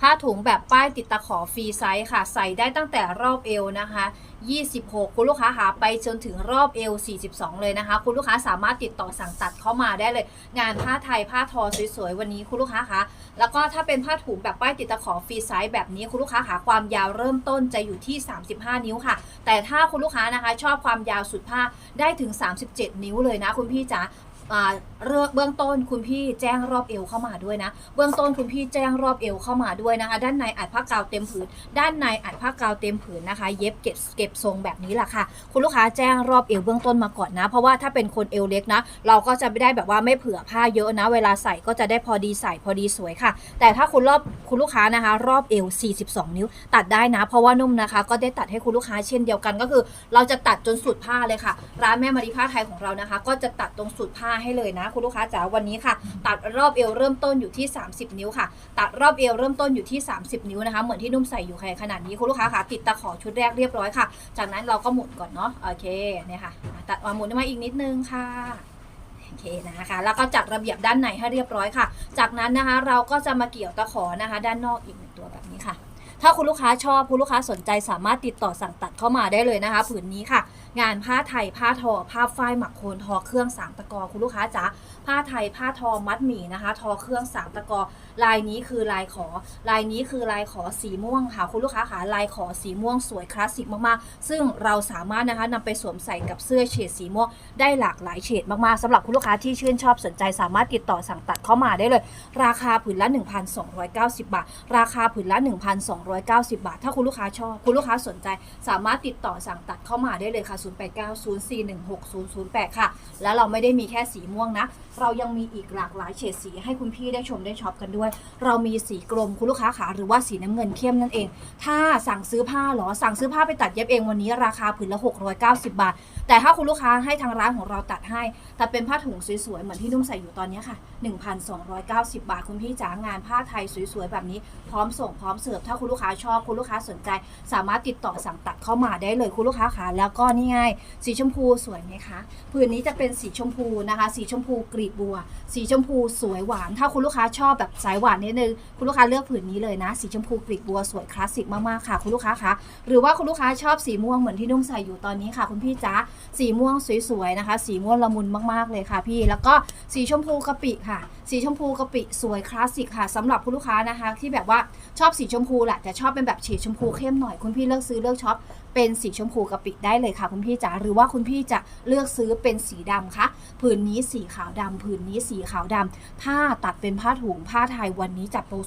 ผ้าถุงแบบป้ายติดตะขอฟรีไซส์ค่ะ ใส่ได้ตั้งแต่รอบเอวนะคะ 26 คุณลูกค้าหาไปจนถึงรอบเอว 42 เลยนะคะ คุณลูกค้าสามารถติดต่อสั่งตัดเข้ามาได้เลย งานผ้าไทยผ้าทอสวยๆ วันนี้คุณลูกค้าคะแล้วก็ถ้าเป็นผ้าถุงแบบป้ายติดตะขอฟรีไซส์แบบนี้คุณลูกค้าหาความยาวเริ่มต้นจะอยู่ที่ 35 นิ้วค่ะ แต่ถ้าคุณลูกค้านะคะชอบความยาวสุดผ้าได้ถึง 37 นิ้วเลยนะคุณพี่จ๋าอ่า เลือกเบื้องต้นคุณพี่แจ้งรอบเอวเข้ามาด้วยนะ เบื้องต้นคุณพี่แจ้งรอบเอวเข้ามาด้วยนะคะ ด้านในอัดผ้ากาวเต็มผืน ด้านในอัดผ้ากาวเต็มผืนนะคะ เย็บเก็บเก็บทรงแบบนี้แหละค่ะ คุณลูกค้าแจ้งรอบเอวเบื้องต้นมาก่อนนะ เพราะว่าถ้าเป็นคนเอวเล็กนะ เราก็จะไม่ได้แบบว่าไม่เผื่อผ้าเยอะนะ เวลาใส่ก็จะได้พอดีใส่พอดีสวยค่ะ แต่ถ้าคุณรอบคุณลูกค้านะคะ รอบเอว 42 นิ้ว ตัดได้นะ เพราะว่านุ่มนะคะ ก็ได้ตัดให้คุณลูกค้าเช่นเดียวกันก็คือ เราจะตัดจนสุดผ้าเลยค่ะ ร้านแม่มาริผ้าไทยของเรานะคะ ก็จะตัดตรงสุดผ้าให้เลยนะ คุณลูกค้าจ๋าวันนี้ค่ะ ตัดรอบเอวเริ่มต้นอยู่ที่ 30 นิ้วค่ะ ตัดรอบเอวเริ่มต้นอยู่ที่ 30 นิ้วนะคะ เหมือนที่นุ่มใส่อยู่ขนาดนี้คุณลูกค้าค่ะติดตะขอชุดแรกเรียบร้อยค่ะ จากนั้นเราก็หมุนก่อนเนาะโอเคเนี่ยค่ะตัดมาหมุนมาอีกนิดนึงค่ะโอเคนะคะแล้วก็จัดระเบียบด้านในให้เรียบร้อยค่ะ จากนั้นนะคะเราก็จะมาเกี่ยวตะขอนะคะ ด้านนอกอีกหนึ่งตัวแบบนี้ค่ะ ถ้าคุณลูกค้าชอบคุณลูกค้าสนใจสามารถติดต่อสั่งตัดเข้ามาได้เลยนะคะ ผืนนี้ค่ะ งานผ้าไทยผ้าทอผ้าฝ้ายหมักโคนทอเครื่องสามตะกอคุณลูกค้าจ๋าผ้าไทยผ้าทอมัดหมี่นะคะ ทอเครื่องสามตะกอลายนี้คือลายขอ ลายนี้คือลายขอสีม่วงค่ะ คุณลูกค้าค่ะลายขอสีม่วงสวยคลาสสิกมากๆ ซึ่งเราสามารถนะคะนำไปสวมใส่กับเสื้อเฉดสีม่วงได้หลากหลายเฉดมากๆสำหรับคุณลูกค้าที่ชื่นชอบสนใจสามารถติดต่อสั่งตัดเข้ามาได้เลย ราคาผืนละ 1,290 บาท ราคาผืนละ190 บาท ถ้าคุณลูกค้าชอบ คุณลูกค้าสนใจ สามารถติดต่อสั่งตัดเข้ามาได้เลยค่ะ 0890416008 ค่ะ แล้วเราไม่ได้มีแค่สีม่วงนะ เรายังมีอีกหลากหลายเฉดสีให้คุณพี่ได้ชมได้ช็อปกันด้วย เรามีสีกรมคุณลูกค้าขาหรือว่าสีน้ำเงินเข้มนั่นเอง ถ้าสั่งซื้อผ้าหรอ สั่งซื้อผ้าไปตัดเย็บเองวันนี้ราคาผืนละ 690 บาท แต่ถ้าคุณลูกค้าให้ทางร้านของเราตัดให้ แต่เป็นผ้าถุงสวยๆเหมือนที่นุ่มใส่อยู่ตอนนี้ค่ะ 1,290 บาท คุณพี่จ๋างานผ้าไทยสวยๆแบบนี้พร้อมส่งพร้อมเสิร์ฟถ้าคุณลูกค้าชอบคุณลูกค้าสนใจ สามารถติดต่อสั่งตัดเข้ามาได้เลยคุณลูกค้าค่ะแล้วก็นี่ไงสีชมพูสวยไหมคะผืนนี้จะเป็นสีชมพูนะคะ สีชมพูกรีบบัว สีชมพูสวยหวาน ถ้าคุณลูกค้าชอบแบบสายหวานนิดนึงคุณลูกค้าเลือกผืนนี้เลยนะ สีชมพูกรีบบัวสวยคลาสสิกมากๆค่ะ คุณลูกค้าคะหรือว่าคุณลูกค้าชอบสีม่วงเหมือนที่นุ่มใส่อยู่ตอนนี้ค่ะ คุณพี่จ๊ะสีม่วงสวยๆนะคะ สีม่วงละมุนมากๆเลยค่ะพี่ แล้วก็สีชมพูกะปิค่ะสีชมพูกะปิสวยคลาสสิกค่ะสำหรับคุณลูกค้านะคะ ที่แบบว่าชอบสีชมพูแหละแต่ชอบเป็นแบบเฉดชมพูเข้มหน่อยคุณพี่เลือกซื้อเลือกช็อปเป็นสีชมพูกะปิได้เลยค่ะ คุณพี่จ๋าหรือว่าคุณพี่จะเลือกซื้อเป็นสีดำคะผืนนี้สีขาวดำผืนนี้สีขาวดำผ้าตัดเป็นผ้าถุงผ้าไทยวันนี้จัดโปร